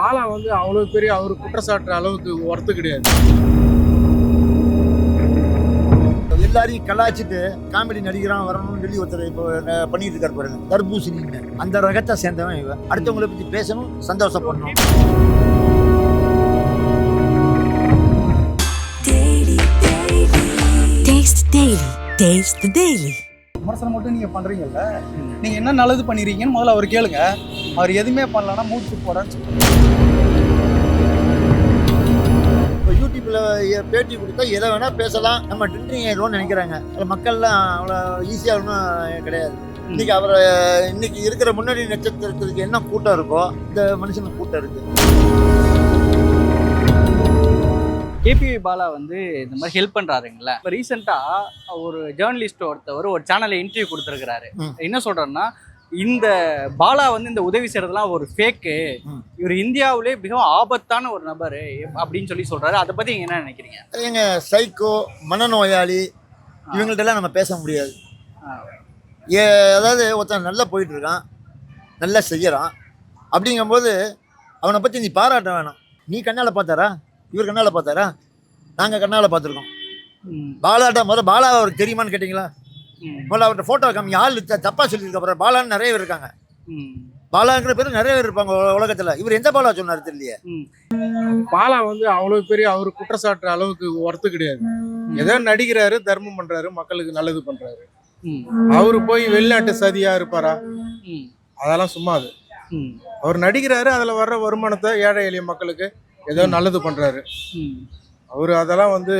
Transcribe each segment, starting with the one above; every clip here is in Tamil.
பாலா வந்து அவ்வளோ பெரிய அவர் குற்றச்சாட்டுற அளவுக்கு ஒர்த்து கிடையாது. எல்லாரையும் கலாய்ச்சிட்டு காமெடி நடிகரான் வரணும்னு சொல்லி ஒருத்தர் இப்போ பண்ணிட்டு இருக்காரு பாருங்க. தர்பூசணின்னு அந்த ரகத்தை சேர்ந்தவன் இவன். அடுத்தவங்களை பத்தி பேசணும் சந்தோஷப்படணும். Taste Daily. Taste the Daily. விமர்சனம் மட்டும் நீங்க பண்றீங்கல்ல? நீங்க என்ன நல்லது பண்ணிருக்கீங்கன்னு முதல்ல அவர் கேளுங்க. அவர் எதுவுமே பண்ணலன்னா மூச்சு போடான்னு இப்போ யூடியூப்ல எ- பேட்டி கொடுத்தா எதை வேணா பேசலாம். நம்ம ட்ரெண்டிங் ஆயிடுவோம்னு நினைக்கிறாங்க. மக்கள்லாம் அவ்வளோ ஈஸியாக ஒன்றும் கிடையாது. இன்னைக்கு அவரை இன்னைக்கு இருக்கிற முன்னணி நட்சத்திரத்துக்கு என்ன கூட்டம் இருக்கோ இந்த மனுஷனுக்கு கூட்டம் இருக்கு. கேபிவி பாலா வந்து இந்த மாதிரி ஹெல்ப் பண்றாருங்களா. இப்போ ரீசெண்டாக ஒரு ஜேர்னலிஸ்ட் ஒருத்தவர் ஒரு சேனல்ல இன்டர்வியூ கொடுத்துருக்கிறாரு. என்ன சொல்றாருன்னா இந்த பாலா வந்து இந்த உதவி செய்யறதெல்லாம் ஒரு ஃபேக்கு. இவர் இந்தியாவிலே மிகவும் ஆபத்தான ஒரு நபர் அப்படின்னு சொல்லி சொல்றாரு. அதை பத்தி நீங்க என்ன நினைக்கிறீங்க? எங்க சைக்கோ மனநோயாளி இவங்கள்ட்டலாம் நம்ம பேச முடியாது. ஏ அதாவது ஒருத்தன் நல்லா போயிட்டு இருக்கான் நல்லா செய்யறான். அப்படிங்கும்போது அவனை பற்றி நீ பாராட்ட வேணாம். நீ கண்ணால் பார்த்தாரா? இவர் கண்ணால் பார்த்தாரா நாங்கள் கண்ணால் பார்த்துருக்கோம். பாலாட்ட முதல்ல பாலா அவருக்கு தெரியுமான்னு கேட்டிங்களா. முதல்ல அவர்கிட்ட ஃபோட்டோ காமி ஆள் த- தப்பா சொல்லியிருக்க அப்புறம் பாலான்னு நிறைய பேர் இருக்காங்க. பாலாங்கிற பேர் நிறைய பேர் இருப்பாங்க உல- உலகத்துல இவர் எந்த பாலா சொன்னார் தெரியலையே. பாலா வந்து அவ்வளோ பெரிய அவர் குற்றச்சாட்டுற அளவுக்கு ஒர்த்து கிடையாது ஏதோ நடிக்கிறாரு தர்மம் பண்றாரு மக்களுக்கு நல்லது பண்றாரு ம். அவரு போய் வெளிநாட்டு சதியா இருப்பாரா. அதெல்லாம் சும்மா அது. அவர் நடிக்கிறாரு அதுல வர்ற வருமானத்தை ஏழை எளிய மக்களுக்கு ஏதோ நல்லது பண்றாரு. ம். அவர் அதெல்லாம் வந்து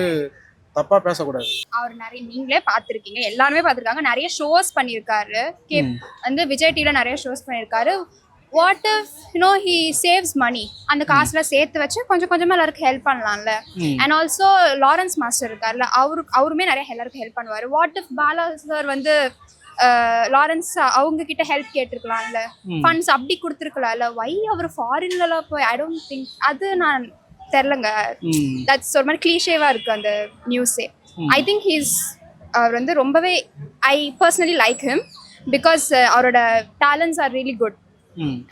தப்பா பேசக்கூடாது. அவர் நிறைய நீங்களே பார்த்துருக்கீங்க. எல்லாருமே பார்த்துருக்காங்க. நிறைய ஷோஸ் பண்ணியிருக்காரு. கே. வந்து விஜய் டிவில நிறைய ஷோஸ் பண்ணியிருக்காரு. What if you know he saves money அந்த காசுல சேர்த்து வச்சு கொஞ்சம் கொஞ்சமா எல்லாருக்கும் ஹெல்ப் பண்ணலாம்ல. அண்ட் ஆல்சோ லாரன்ஸ் மாஸ்டர் இருக்கார்ல அவரு அவருமே நிறைய எல்லாருக்கும் ஹெல்ப் பண்ணுவார். வாட் இஃப் பாலா சார் வந்து லாரன்ஸ் அவங்க கிட்ட ஹெல்ப் கேட்டிருக்கலாம்ல. ஃபண்ட்ஸ் அப்படி கொடுத்துருக்கலாம்ல வை அவர் ஃபாரின்லலாம் போய் ஐ டோன்ட் திங்க் அது நான் தெரிலங்க. தட்ஸ் ஒரு மாதிரி கிளீஷேவா இருக்கு அந்த நியூஸே. ஐ திங்க் ஹீஸ் அவர் வந்து ரொம்பவே I personally like him because அவரோட talents are really good.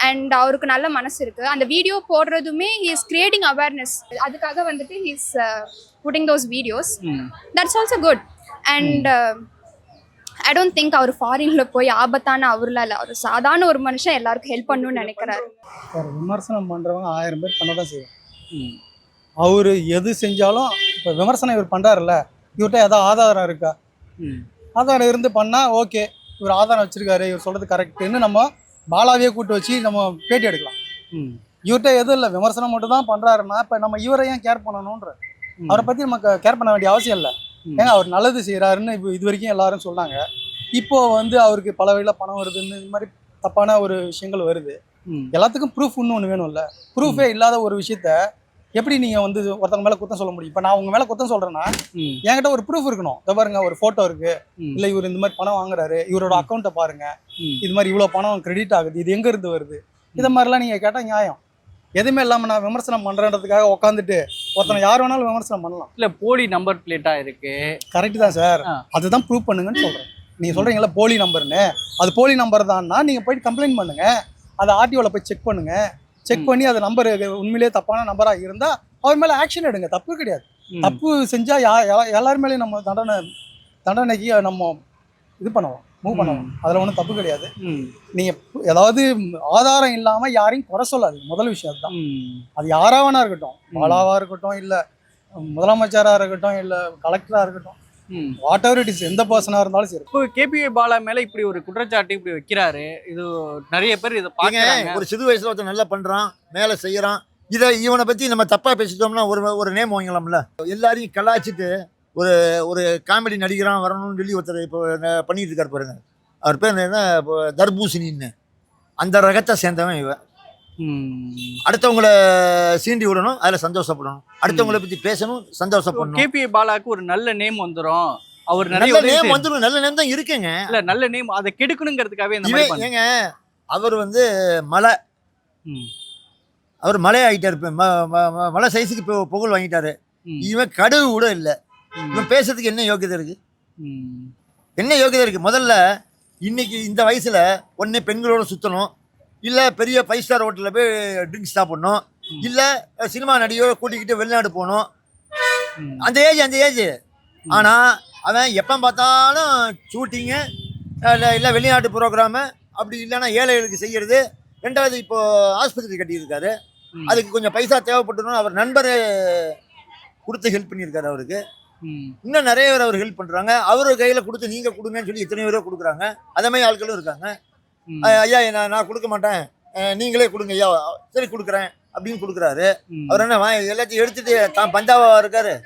And அவருக்கு நல்ல மனசு இருக்கு அந்த வீடியோ போடுறதுமே ஹி இஸ் கிரியேட்டிங் அவேர்னஸ் அதுக்காக வந்துட்டு he's putting those videos. That's also good and I don't think அவர் ஃபாரின்ல போய் ஆபத்தான அவர்லாம் இல்லை அவர் சாதாரண ஒரு மனுஷன் எல்லாருக்கும் ஹெல்ப் பண்ணணும்னு நினைக்கிறாரு ஒரு விமர்சனம் பண்றவங்க ஆயிரம் பேர் பண்ண தான் செய்யும் ம். அவர் எது செஞ்சாலும் இப்போ விமர்சனம் இவர் பண்றாருல்ல இவர்கிட்ட ஏதாவது ஆதாரம் இருக்கா ம். ஆதாரம் இருந்து பண்ணா ஓகே இவர் ஆதாரம் வச்சிருக்காரு இவர் சொல்றது கரெக்டுன்னு நம்ம பாலாவே கூட்டு வச்சு நம்ம பேட்டி எடுக்கலாம் ம். இவர்கிட்ட எதுவும் இல்லை விமர்சனம் மட்டும் தான் பண்றாருன்னா இப்போ நம்ம இவரை ஏன் கேர் பண்ணணுன்ற. அவரை பத்தி நமக்கு கேர் பண்ண வேண்டிய அவசியம் இல்லை ஏங்க அவர் நல்லது செய்றாருன்னு இப்போ இது வரைக்கும் எல்லாரும் சொன்னாங்க. இப்போ வந்து அவருக்கு பல வழியில் பணம் வருதுன்னு இந்த மாதிரி தப்பான ஒரு விஷயங்கள் வருது. எல்லாத்துக்கும் ப்ரூஃப் ஒன்று வேணும்ல. ப்ரூஃபே இல்லாத ஒரு விஷயத்த எப்படி நீங்க வந்து ஒருத்தங்க மேல குத்தம் சொல்ல முடியும்? இப்போ நான் உங்க மேல குத்தம் சொல்றேன்னா ம். என்கிட்ட ஒரு ப்ரூஃப் இருக்கணும். இதை பாருங்க ஒரு போட்டோ இருக்கு. இல்ல இவர் இந்த மாதிரி பணம் வாங்குறாரு. இவரோட அக்கௌண்ட்டை பாருங்க. இது மாதிரி இவ்வளவு பணம் கிரெடிட் ஆகுது. இது எங்க இருந்து வருது? இதை மாதிரிலாம் நீங்க கேட்டா நியாயம். எதுவுமே இல்லாம நான் விமர்சனம் பண்றேன்றதுக்காக உட்காந்துட்டு ஒருத்தனை யார் வேணாலும் விமர்சனம் பண்ணலாம். இல்ல போலி நம்பர் பிளேட்டா இருக்கு. கரெக்ட் தான் சார். அதுதான் ப்ரூவ் பண்ணுங்கன்னு சொல்றேன். நீங்க சொல்றீங்கல்ல போலி நம்பர்னு அது போலி நம்பர் தான்னா நீங்க போயிட்டு கம்ப்ளைண்ட் பண்ணுங்க. அதை ஆர்டிஓல போய் செக் பண்ணுங்க. செக். பண்ணி அது நம்பர் உண்மையிலேயே தப்பான நம்பரா இருந்தா அவர் மேல ஆக்ஷன் எடுங்க. தப்பு கிடையாது. தப்பு செஞ்சா யா எல்லார் மேலேயும் நம்ம தண்டனை தண்டனைக்கு நம்ம இது பண்ணுவோம் மூவ் பண்ணுவோம் அதுல ஒன்றும் தப்பு கிடையாது. ம். நீங்க ஏதாவது ஆதாரம் இல்லாம யாரையும் குறை சொல்லாது முதல் விஷயம் அதுதான். அது யாரா வேணா இருக்கட்டும். ம். பாலாவா இருக்கட்டும் இல்ல முதலமைச்சரா இருக்கட்டும் இல்ல கலெக்டரா இருக்கட்டும். வாட் எவர் இட் இஸ் எந்த பர்சனா இருந்தாலும் சரி. இப்போ கேபிஐ பாலா மேல இப்படி ஒரு குற்றச்சாட்டு இப்படி வைக்கிறாரு. இது நிறைய பேர் இதை பாக்குறாங்க ஒரு சிறு வயசுல ஒருத்தன் நல்லா பண்றான் மேலே செய்யறான். இதை இவனை பத்தி நம்ம தப்பா பேசிட்டோம்னா ஒரு ஒரு நேம் வாங்கலாம்ல எல்லாரையும் கலாய்ச்சிட்டு ஒரு ஒரு காமெடி நடிகரான் வரணும்னு சொல்லி ஒருத்தர் இப்போ பண்ணிட்டு இருக்காரு பாருங்க. அவர் பேர் என்ன இப்போ தர்பூசணின்னு. அந்த ரகத்தை சேர்ந்தவன் இவன். அடுத்தவங்கள சீண்டி விடணும் அதில் சந்தோஷப்படணும். அடுத்தவங்கள பத்தி பேசணும் சந்தோஷப்படணும். கேபிஐ பாலாக்கு ஒரு நல்ல நேம் வந்துரும். அவர் நல்ல நேம் வந்துடும் நல்ல நேம் தான் இருக்குங்க. இல்ல நல்ல நேம் அதை கெடுக்கணுங்கிறதுக்காகவே இந்த மாதிரி ஏங்க அவர் வந்து மலை. ம். அவர் மலை ஆகிட்டாரு மலை சைஸுக்கு புகழ் வாங்கிட்டாரு. இவன் கடுகு கூட இல்லை. இவன் பேசுறதுக்கு என்ன யோகியதை இருக்கு. என்ன யோகியதை இருக்கு முதல்ல இன்னைக்கு இந்த வயசுல ஒண்ணு பெண்களோட சுத்தணும் இல்ல பெரிய ஃபைவ் ஸ்டார் ஹோட்டலில் போய் ட்ரிங்க்ஸ் சாப்பிடணும். இல்ல சினிமா நடிகையோட கூட்டிக்கிட்டு வெளிநாடு போகணும். அந்த ஏஜ் அந்த ஏஜ் ஆனா அவன் எப்போ பார்த்தாலும் ஷூட்டிங்கு இல்லை இல்லை வெளிநாட்டு ப்ரோக்ராமு அப்படி இல்லைன்னா ஏழைகளுக்கு செய்யறது ரெண்டாவது இப்போ ஆஸ்பத்திரி கட்டியிருக்காரு. அதுக்கு கொஞ்சம் பைசா தேவைப்பட்டணும் அவர் நண்பர் கொடுத்து ஹெல்ப் பண்ணியிருக்காரு அவருக்கு. இன்னும் நிறைய பேர் அவர் ஹெல்ப் பண்ணுறாங்க அவர் கையில் கொடுத்து நீங்கள் கொடுங்கன்னு சொல்லி எத்தனை பேரோ கொடுக்குறாங்க. அதே மாதிரி ஆட்களும் இருக்காங்க. ஐயா நான் நான் கொடுக்க மாட்டேன். நீங்களே கொடுங்க ஐயா. சரி கொடுக்குறேன். அப்படின்னு கொடுக்குறாரு. அவர் என்ன வா- எல்லாத்தையும் எடுத்துட்டு தான் பஞ்சாபா இருக்காரு?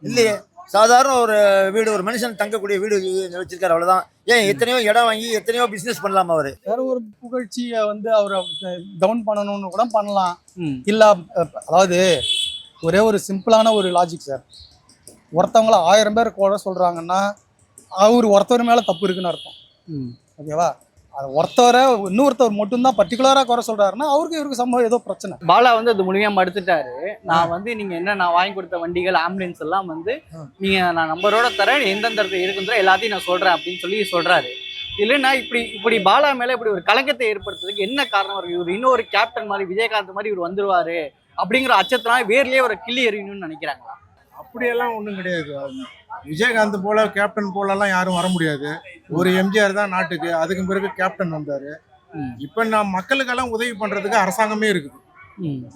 இல்லையே. சாதாரண ஒரு வீடு ஒரு மனுஷன் தங்கக்கூடிய வீடு வச்சிருக்காரு அவ்வளவுதான். ஏன் எத்தனையோ இடம் வாங்கி எத்தனையோ பிசினஸ் பண்ணலாமா அவரு. வேற ஒரு புகழ்ச்சியை வந்து அவரை டவுன் பண்ணணும்னு கூட பண்ணலாம். இல்ல அதாவது ஒரே ஒரு சிம்பிளான ஒரு லாஜிக் சார் ஒருத்தவங்கள ஆயிரம் பேர் கூட சொல்றாங்கன்னா அவர் ஒருத்தர் மேல தப்பு இருக்குன்னு அர்த்தம். ஓகேவா? அது ஒருத்தவரை இன்னொருத்தவர் மட்டும்தான் பர்டிகுலராக குறை சொல்றாருன்னா அவருக்கு இவருக்கு சம்பவம் ஏதோ பிரச்சனை. பாலா வந்து அது முழுமையா மறுத்துட்டாரு. நான் வந்து நீங்க என்ன நான் வாங்கி கொடுத்த வண்டிகள் ஆம்புலன்ஸ் எல்லாம் வந்து நீங்க நான் நம்பரோட தரேன் எந்தெந்த இடத்துல இருக்குன்ற எல்லாத்தையும் நான் சொல்றேன் அப்படின்னு சொல்லி சொல்றாரு. இல்லைன்னா இப்படி இப்படி பாலா மேல இப்படி ஒரு கலக்கத்தை ஏற்படுத்துறதுக்கு என்ன காரணம்? இருக்கு இவர் இன்னொரு கேப்டன் மாதிரி விஜயகாந்த் மாதிரி இவர் வந்துருவாரு அப்படிங்கிற அச்சத்தினால வேர்லயே ஒரு கிள்ளி எறியணும்னு நினைக்கிறாங்களா? அப்படியெல்லாம் ஒன்றும் கிடையாது. விஜயகாந்த் போல கேப்டன் போலலாம் யாரும் வர முடியாது. ஒரு எம்ஜிஆர் தான் நாட்டுக்கு. அதுக்கு பிறகு கேப்டன் வந்தாரு. இப்போ நான் மக்களுக்கெல்லாம் உதவி பண்றதுக்கு அரசாங்கமே இருக்குது.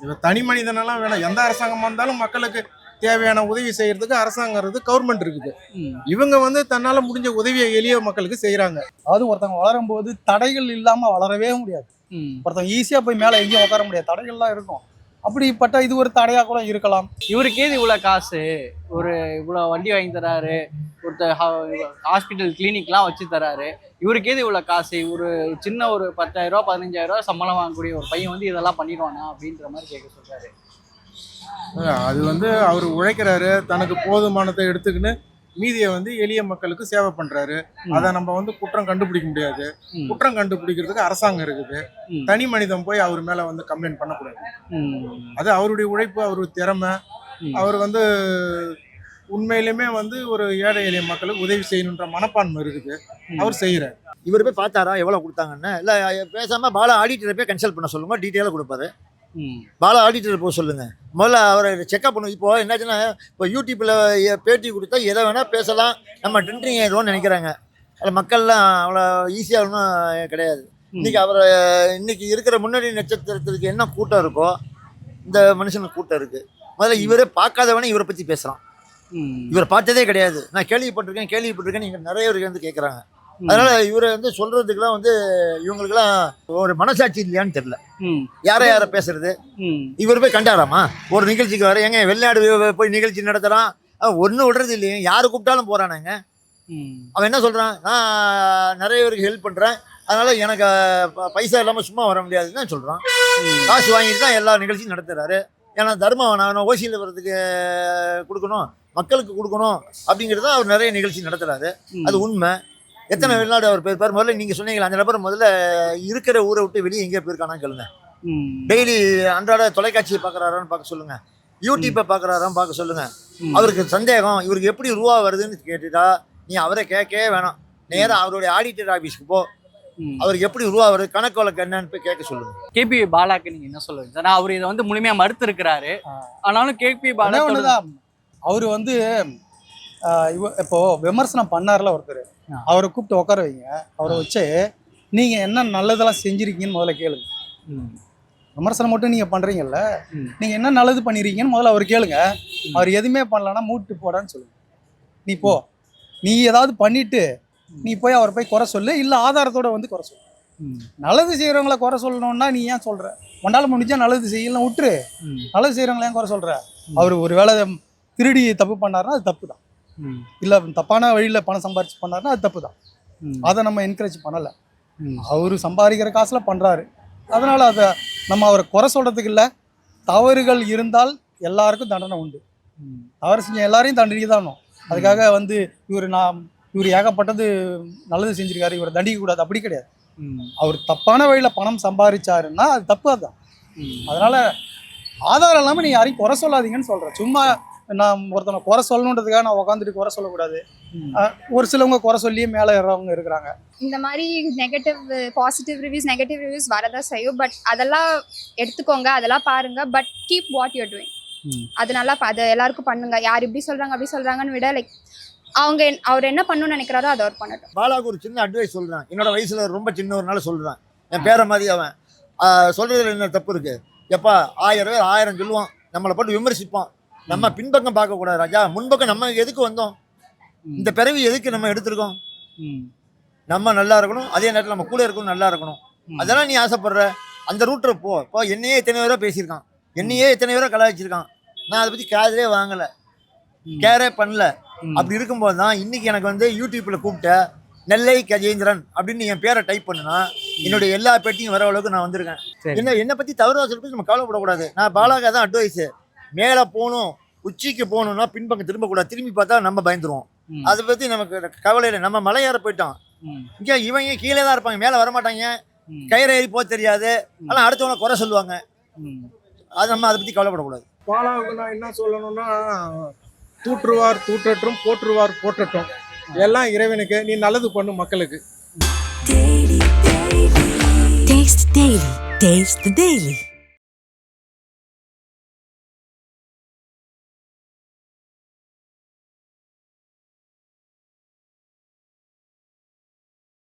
இப்போ தனி மனிதனெல்லாம் வேணாம். எந்த அரசாங்கமா இருந்தாலும் மக்களுக்கு தேவையான உதவி செய்யறதுக்கு அரசாங்கம் இருக்குது கவர்மெண்ட் இருக்குது. ம். இவங்க வந்து தன்னால முடிஞ்ச உதவியை எளிய மக்களுக்கு செய்யறாங்க. அதாவது ஒருத்தவங்க வளரும் போது தடைகள் இல்லாம வளரவே முடியாது. ம். ஒருத்தவங்க ஈஸியா போய் மேல எங்கேயும் உட்கார முடியாது. தடைகள்லாம் இருக்கும். அப்படிப்பட்ட இது ஒரு தடையா கூட இருக்கலாம். இவருக்கு இவ்வளவு காசு ஒரு இவ்வளவு வண்டி வாங்கி தராரு ஒருத்தர் ஹாஸ்பிட்டல் கிளினிக்லாம் வச்சு தராரு. இவருக்கு இவ்வளவு காசு இவரு சின்ன ஒரு பதினஞ்சாயிரம் ரூபாய் சம்பளம் வாங்கக்கூடிய ஒரு பையன் வந்து இதெல்லாம் பண்ணிடுவானா அப்படின்ற மாதிரி கேட்க சொல்றாரு. அது வந்து அவர் உழைக்கிறாரு தனக்கு போதுமானதை எடுத்துக்கின்னு மீதியை வந்து எளிய மக்களுக்கு சேவை பண்றாரு. அதை நம்ம வந்து குற்றம் கண்டுபிடிக்க முடியாது. குற்றம் கண்டுபிடிக்கிறதுக்கு அரசாங்கம் இருக்குது. தனி மனிதன் போய் அவர் மேல வந்து கம்ப்ளைண்ட் பண்ணக்கூடாது. அது அவருடைய உழைப்பு அவருடைய திறமை. அவர் வந்து உண்மையிலுமே வந்து ஒரு ஏழை எளிய மக்களுக்கு உதவி செய்யணுன்ற மனப்பான்மை இருக்குது. அவர் செய்யறாரு இவர் போய் பார்த்தாரா எவ்வளவு கொடுத்தாங்கன்னு இல்ல பேசாம பாலா ஆடிட்டரை போய் கன்சல்ட் பண்ண சொல்லுங்க டீட்டெயிலாக கொடுப்பாரு. பாலா ஆடிட்டர் போக சொல்லுங்க முதல்ல அவரை செக்அப் பண்ணும் இப்போ என்னாச்சுன்னா இப்போ யூடியூப்ல பேட்டி கொடுத்தா எதை வேணா பேசலாம். நம்ம ட்ரெண்டிங் ஆயிடுவோம்னு நினைக்கிறாங்க. அதில் மக்கள்லாம் அவ்வளோ ஈஸியாக ஒன்றும் கிடையாது. இன்னைக்கு அவரை இன்னைக்கு இருக்கிற முன்னணி நட்சத்திரத்துக்கு என்ன கூட்டம் இருக்கோ இந்த மனுஷனுக்கு கூட்டம் இருக்கு. முதல்ல இவரே பார்க்காதவனே இவரை பற்றி பேசுகிறான். இவரை பார்த்ததே கிடையாது. நான் கேள்விப்பட்டிருக்கேன் கேள்விப்பட்டிருக்கேன். நீங்கள் நிறைய பேருக்கு வந்து கேட்குறாங்க அதனால இவரை வந்து சொல்றதுக்குலாம் வந்து இவங்களுக்குலாம் ஒரு மனசாட்சி இல்லையான்னு தெரியல. யாரை யாரை பேசுறது. இவர் போய் கண்டாராமா? ஒரு நிகழ்ச்சிக்கு வர ஏங்க வெளிநாடு போய் நிகழ்ச்சி நடத்துறான். ஒன்றும் விடுறது இல்லையே. யாரு கூப்பிட்டாலும் போறானுங்க. அவன் என்ன சொல்றான்? நான் நிறைய பேருக்கு ஹெல்ப் பண்றேன். அதனால எனக்கு பைசா இல்லாம சும்மா வர முடியாதுன்னு தான் சொல்றான். காசு வாங்கிட்டு தான் எல்லா நிகழ்ச்சியும் நடத்துறாரு. ஏன்னா தர்மம் நான் ஓசியில் வர்றதுக்கு கொடுக்கணும். மக்களுக்கு கொடுக்கணும். அப்படிங்கிறத அவர் நிறைய நிகழ்ச்சி நடத்துறாரு. அது உண்மை. எத்தனை வெளிநாடு அவர் போயிருப்பார்? முதல்ல நீங்க சொன்னீங்களா அந்த நபர் முதல்ல இருக்கிற ஊரை விட்டு வெளியே எங்கேயோ போயிருக்கானா கேளுங்க. டெய்லி அன்றாட தொலைக்காட்சியை பார்க்குறாரான்னு பார்க்க சொல்லுங்க. யூடியூப்பை பார்க்குறாரான்னு பார்க்க சொல்லுங்க. அவருக்கு சந்தேகம் இவருக்கு எப்படி ரூபா வருதுன்னு கேட்டுட்டா நீ அவரை கேட்கவே வேணாம். நேரா அவருடைய ஆடிட்டர் ஆஃபீஸ்க்கு போ. அவருக்கு எப்படி ரூபா வருது கணக்கு வழக்கு என்னன்னு போய் கேட்க சொல்லுங்க. கேபி பாலாக்கு நீங்க என்ன சொல்லுவீங்க? சார் அவர் இதை வந்து முழுமையா மறுத்து இருக்கிறாரு. ஆனாலும் கேபி பாலா அவர் வந்து இவ இப்போ விமர்சனம் பண்ணார்ல ஒருத்தர். அவரை கூப்பிட்டு உட்கார வைங்க. அவரை வச்சு நீங்க என்ன நல்லதெல்லாம் செஞ்சிருக்கீங்கன்னு முதல்ல கேளுங்க. விமர்சனம் மட்டும் நீங்க பண்றீங்கல்ல ம். நீங்க என்ன நல்லது பண்ணிருக்கீங்கன்னு முதல்ல அவர் கேளுங்க. அவர் எதுவுமே பண்ணலன்னா மூட்டு போடான்னு சொல்லுங்க. நீ போ. நீ ஏதாவது பண்ணிட்டு நீ போய் அவர் போய் குறை சொல்லு இல்ல ஆதாரத்தோட வந்து குறை சொல்லு. நல்லது செய்யறவங்கள குறை சொல்லணும்னா நீ ஏன் சொல்ற? உன்னால முடிஞ்சா நல்லது செய்யலாம் விட்டுரு. நல்லது செய்யறவங்கள ஏன் குறை சொல்ற? அவர் ஒரு வேளை திருடி தப்பு பண்ணாருன்னா அது தப்பு தான். இல்ல தப்பான வழியில பணம் சம்பாரிச்சு பண்ணாருன்னா அது தப்பு தான் ம். அதை நம்ம என்கரேஜ் பண்ணல. அவரு சம்பாதிக்கிற காசுல பண்றாரு. அதனால அதை நம்ம அவரை குறை சொல்றதுக்கு இல்ல. தவறுகள் இருந்தால் எல்லாருக்கும் தண்டனை உண்டு. தவறு செஞ்ச எல்லாரையும் தண்டிக்க தான் அதுக்காக வந்து இவர் நான் இவர் ஏகப்பட்டது நல்லது செஞ்சிருக்காரு. இவரை தண்டிக்க கூடாது அப்படி கிடையாது. அவர் தப்பான வழியில பணம் சம்பாதிச்சாருன்னா அது தப்பு அதுதான். அதனால ஆதாரம் இல்லாம நீ யாரையும் குறை சொல்லாதீங்கன்னு சொல்றேன். சும்மா நான் ஒருத்தனை குறை சொல்லணுன்றதுக்காக நான் உட்காந்துட்டு குறை சொல்லக்கூடாது. ஒரு சிலவங்க குறை சொல்லியே மேலே ஏறவங்க இருக்கிறாங்க. இந்த மாதிரி negative positive reviews negative reviews வரதான் செய்யும். பட் அதெல்லாம் எடுத்துக்கோங்க அதெல்லாம் பாருங்க. But keep what you're doing ம். அது நல்லா ப- அது எல்லாருக்கும் பண்ணுங்க. யார் இப்படி சொல்றாங்க அப்படி சொல்றாங்கன்னு விட லைக் அவங்க என்- அவர் என்ன பண்ணணும்னு நினைக்கிறாரோ அதை அவர் பண்ணட்டும். பாலாவுக்கு ஒரு சின்ன அட்வைஸ் சொல்றேன். என்னோட வயசுல ரொம்ப சின்னவர்னால சொல்றேன். என் பேர மாதிரி அவன். சொல்றதுல என்ன தப்பு இருக்கு? எப்பா ஆயிரம் பேர் ஆயிரம் சொல்லுவான். நம்மளை போட்டு விமர்சிப்பான். நம்ம பின்பக்கம் பார்க்க கூடாது ராஜா. முன்பக்கம் நம்ம எதுக்கு வந்தோம்? இந்த பிறவி எதுக்கு நம்ம எடுத்திருக்கோம். நம்ம நல்லா இருக்கணும் அதே நேரத்தில் நம்ம கூட இருக்கணும் நல்லா இருக்கணும். அதெல்லாம் நீ ஆசைப்படுற? அந்த ரூட்ல போ. இப்போ என்னையே எத்தனை பேரோ பேசியிருக்கான். என்னையே எத்தனை பேரோ கலாய்ச்சிருக்கான். நான் அதை பத்தி காதலே வாங்கல. கேரே பண்ணல. அப்படி இருக்கும்போது தான் இன்னைக்கு எனக்கு வந்து யூடியூப்ல கூப்பிட்ட நெல்லை கஜேந்திரன் அப்படின்னு என் பேரை டைப் பண்ணுனா என்னுடைய எல்லா பேட்டியும் வர அளவுக்கு நான் வந்திருக்கேன். என்ன என்னை பத்தி தவறு சொல்லிட்டு நம்ம கவலைப்படக்கூடாது. நான் பாலாக தான் அட்வைஸ் மேலே போகணும் உச்சிக்கு போகணும்னா பின்பக்கம் திரும்பக்கூடாது. திரும்பி பார்த்தா நம்ம பயந்துருவோம். ம். அதை பத்தி நமக்கு கவலை இல்லை. நம்ம மலை ஏற போயிட்டோம். இங்கே இவங்க கீழே தான் இருப்பாங்க. மேலே வரமாட்டாங்க. கயிறு ஏறி போக தெரியாது. ஆனால் அடுத்தவங்க குறை சொல்லுவாங்க. அது நம்ம அதை பத்தி கவலைப்படக்கூடாது. பாலாவுக்கு நான் என்ன சொல்லணும்னா தூற்றுவார் தூற்றட்டும் போற்றுவார் போற்றட்டும். எல்லாம் இறைவனுக்கு. நீ நல்லது பண்ணு மக்களுக்கு. Taste